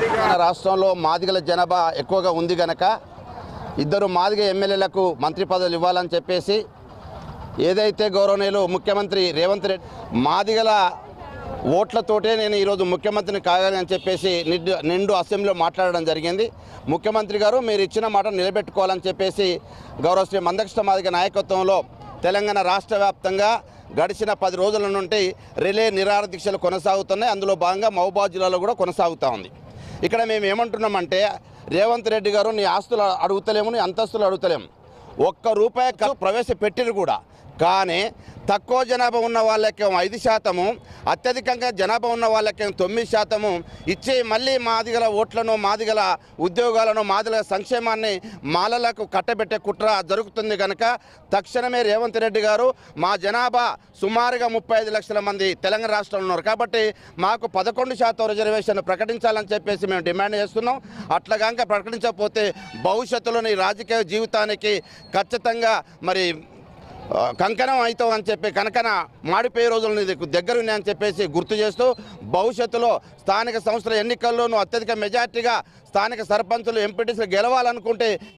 తెలంగాణ రాష్ట్రంలో మాదిగల జనాభా ఎక్కువగా ఉంది గనక ఇద్దరు మాదిగ ఎమ్మెల్యేలకు మంత్రి పదవులు ఇవ్వాలని చెప్పేసి ఏదైతే గౌరవనీయులు ముఖ్యమంత్రి రేవంత్ రెడ్డి మాదిగల ఓట్లతోటే నేను ఈరోజు ముఖ్యమంత్రిని కాగలని చెప్పేసి నిండు నిండు అసెంబ్లీలో మాట్లాడడం జరిగింది. ముఖ్యమంత్రి గారు మీరు ఇచ్చిన మాట నిలబెట్టుకోవాలని చెప్పేసి గౌరవ శ్రీ మందకృష్ణ మాదిగ నాయకత్వంలో తెలంగాణ రాష్ట్ర వ్యాప్తంగా గడిచిన పది రోజుల నుండి రిలే నిరాహార దీక్షలు కొనసాగుతున్నాయి. అందులో భాగంగా మహబూబాద్ జిల్లాలో కూడా కొనసాగుతూ ఉంది. ఇక్కడ మేము ఏమంటున్నామంటే రేవంత్ రెడ్డి గారు నీ ఆస్తులు అడుగుతలేము నీ అంతస్తులు అడుగుతలేము. ఒక్క రూపాయి ఖర్చు ప్రవేశపెట్టిరు కూడా. కానీ తక్కువ జనాభా ఉన్న వాళ్ళకేమో ఐదు శాతము అత్యధికంగా జనాభా ఉన్న వాళ్ళకేమో తొమ్మిది శాతము ఇచ్చే మళ్ళీ మాదిగల ఓట్లను మాదిగల ఉద్యోగాలను మాదిగల సంక్షేమాన్ని మాలలకు కట్టబెట్టే కుట్ర జరుగుతుంది కనుక తక్షణమే రేవంత్ రెడ్డి గారు మా జనాభా సుమారుగా ముప్పై ఐదు లక్షల మంది తెలంగాణ రాష్ట్రంలో ఉన్నారు. కాబట్టి మాకు పదకొండు శాతం రిజర్వేషన్ ప్రకటించాలని చెప్పేసి మేము డిమాండ్ చేస్తున్నాం. అట్లా కనుక ప్రకటించకపోతే భవిష్యత్తులోని రాజకీయ జీవితానికి ఖచ్చితంగా మరి కంకణం అవుతావు అని చెప్పి కనకన మాడిపోయే రోజులు నీకు దగ్గర చెప్పేసి గుర్తు చేస్తూ భవిష్యత్తులో స్థానిక సంస్థల ఎన్నికల్లోనూ అత్యధిక మెజార్టీగా స్థానిక సర్పంచులు ఎంపీటీసీలు గెలవాలనుకుంటే